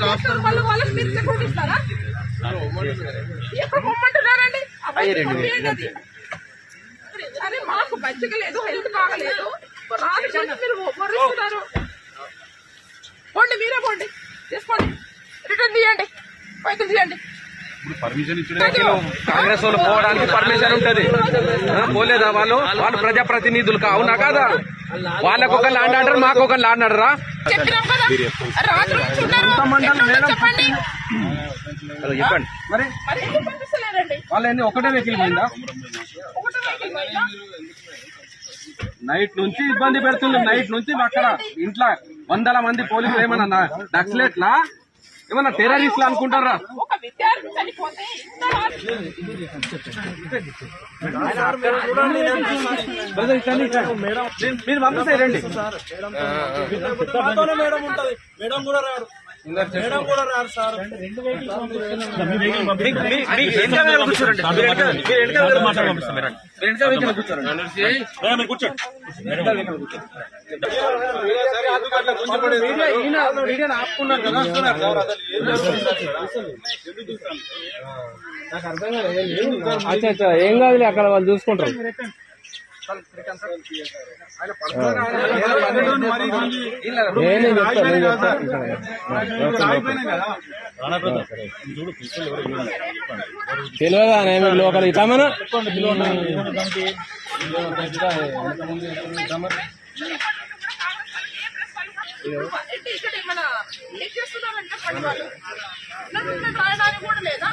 వాళ్ళు చేస్తారు, వాళ్ళు వాళ్ళకి మీరు సెక్యూరిటీ ఇస్తారా? ఎక్కడ పొమ్మంటున్నారండి? అబ్బాయి పంపియండి అది. అరే మాకు మంచిగా లేదు హెల్త్ బాగలేదు. రాని గురించి మీరు మొర్రిస్తున్నారు పోండి మీరే పోండి. తీసుకోండి. రిటర్న్ తీయండి. పైకి తీయండి. పర్మిషన్ ఇచ్చిన కాంగ్రెస్ వాళ్ళు పోవడానికి పర్మిషన్ ఉంటది. పోలేదా వాళ్ళు? వాళ్ళు ప్రజాప్రతినిధులు అవునా కాదా? వాళ్ళకు ఒక ల్యాండ్ ఆర్డర్ మాకు ఒక ల్యాండ్ ఆర్డర్? చెప్పండి. చెప్పండి. మరి? మరి ఎందుకు పంపిస్తలేరండి వాళ్ళు ఏంది ఒకటే వెహికల్ పోయిందా? నైట్ నుంచి ఇబ్బంది పెడుతుంది నైట్ నుంచి అక్కడ ఇంట్లో వందల మంది పోలీసులు ఏమన్నా నక్సలెట్లా? ఏమన్నా టెర్రరిస్ట్లు అనుకుంటారా? విద్యార్థి చనిపోతే మీరు పంపిస్తే రండి. మేడం ఉంటది. మేడం కూడా రారు. మేడం కూడా రారు సార్. కూర్చోండి. ఆపుకున్నారు కదా అచ్చా అచ్చా ఏం కాదులే అక్కడ వాళ్ళు చూసుకుంటారు. నేనే నేను చెప్తా తెలియదా నేను లోకల్ ఇస్తామన్నా అంటే ఇక్కడ ఏమైనా ఏం చేస్తున్నారంటే పని వాళ్ళు కూడా లేదా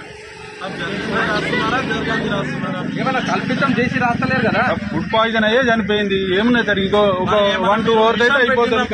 ఏమన్నా కల్పితం చేసి రాస్తలేరు కదా? ఫుడ్ పాయిజన్ అయ్యే చనిపోయింది. ఏమున్నాయి సార్ ఇంకో ఒక వన్ టూ అవర్స్ అయితే అయిపోతుంది.